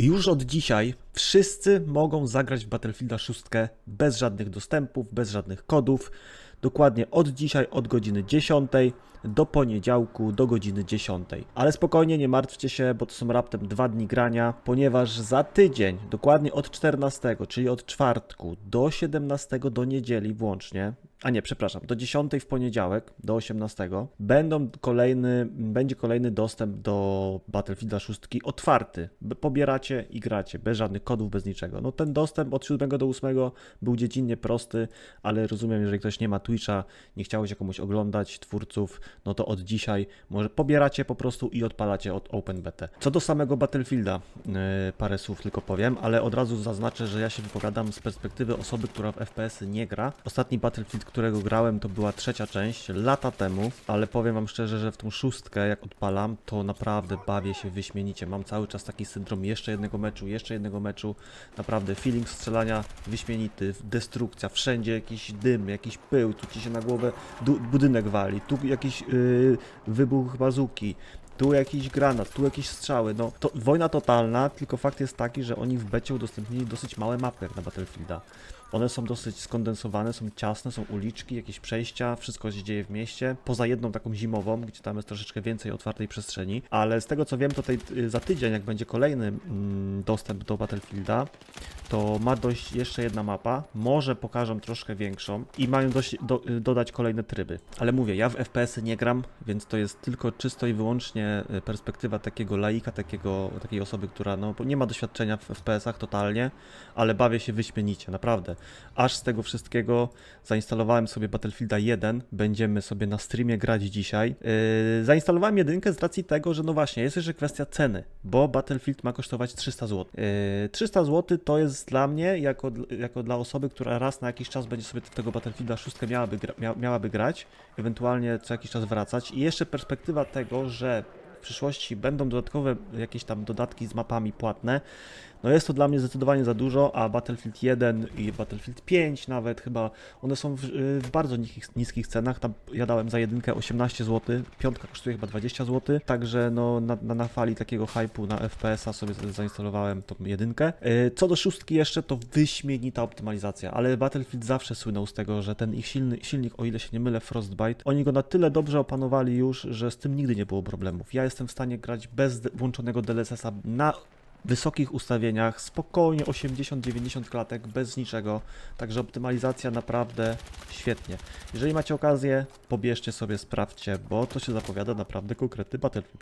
Już od dzisiaj wszyscy mogą zagrać w Battlefielda 6 bez żadnych dostępów, bez żadnych kodów. Dokładnie od dzisiaj, od godziny 10 do poniedziałku, do godziny 10. Ale spokojnie, nie martwcie się, bo to są raptem dwa dni grania, ponieważ za tydzień, dokładnie od 14, czyli od czwartku do 17 do niedzieli włącznie, a nie, przepraszam, do 10 w poniedziałek, do 18, będą kolejny, będzie kolejny dostęp do Battlefielda 6 otwarty. Pobieracie i gracie, bez żadnych kodów, bez niczego. No ten dostęp od 7 do 8 był dziecinnie prosty, ale rozumiem, jeżeli ktoś nie ma Twitcha, nie chciało się komuś oglądać twórców, no to od dzisiaj może pobieracie po prostu i odpalacie od OpenBT. Co do samego Battlefielda, yy, parę słów tylko powiem, ale od razu zaznaczę, że ja się wypowiadam z perspektywy osoby, która w FPS-y nie gra. Ostatni Battlefield, którego grałem, to była trzecia część, lata temu, ale powiem wam szczerze, że w tą szóstkę, jak odpalam, to naprawdę bawię się wyśmienicie. Mam cały czas taki syndrom jeszcze jednego meczu, jeszcze jednego meczu. Naprawdę feeling strzelania wyśmienity, destrukcja, wszędzie jakiś dym, jakiś pył, tu ci się na głowę budynek wali, tu jakiś yy, wybuch bazuki. Tu jakiś granat, tu jakieś strzały. No to wojna totalna, tylko fakt jest taki, że oni w becie udostępnili dosyć małe mapy na Battlefielda. One są dosyć skondensowane, są ciasne, są uliczki, jakieś przejścia, wszystko się dzieje w mieście. Poza jedną taką zimową, gdzie tam jest troszeczkę więcej otwartej przestrzeni. Ale z tego co wiem, to tej, y, za tydzień, jak będzie kolejny mm, dostęp do Battlefielda, to ma dojść jeszcze jedna mapa. Może pokażą troszkę większą i mają dość, do, y, dodać kolejne tryby. Ale mówię, ja w FPS-y nie gram, więc to jest tylko czysto i wyłącznie y, perspektywa takiego laika, takiego, takiej osoby, która no, nie ma doświadczenia w FPS-ach totalnie, ale bawię się wyśmienicie, naprawdę. Aż z tego wszystkiego zainstalowałem sobie Battlefielda 1, będziemy sobie na streamie grać dzisiaj. Yy, zainstalowałem jedynkę z racji tego, że no właśnie, jest jeszcze kwestia ceny, bo Battlefield ma kosztować 300 zł. Yy, 300 zł to jest dla mnie, jako, jako dla osoby, która raz na jakiś czas będzie sobie tego Battlefielda 6 miałaby, gra, mia, miałaby grać, ewentualnie co jakiś czas wracać i jeszcze perspektywa tego, że w przyszłości będą dodatkowe jakieś tam dodatki z mapami płatne, no jest to dla mnie zdecydowanie za dużo, a Battlefield 1 i Battlefield 5 nawet chyba, one są w, w bardzo niskich, niskich cenach, tam ja dałem za jedynkę 18 zł, piątka kosztuje chyba 20 zł, także no na, na, na fali takiego hypu na FPS-a sobie zainstalowałem tą jedynkę. Yy, Co do szóstki jeszcze, to wyśmienita optymalizacja, ale Battlefield zawsze słynął z tego, że ten ich silny, silnik, o ile się nie mylę, Frostbite, oni go na tyle dobrze opanowali już, że z tym nigdy nie było problemów. Ja jestem w stanie grać bez włączonego DLSS-a na wysokich ustawieniach, spokojnie 80-90 klatek, bez niczego, także optymalizacja naprawdę świetnie. Jeżeli macie okazję, pobierzcie sobie, sprawdźcie, bo to się zapowiada naprawdę konkretny Battlefield.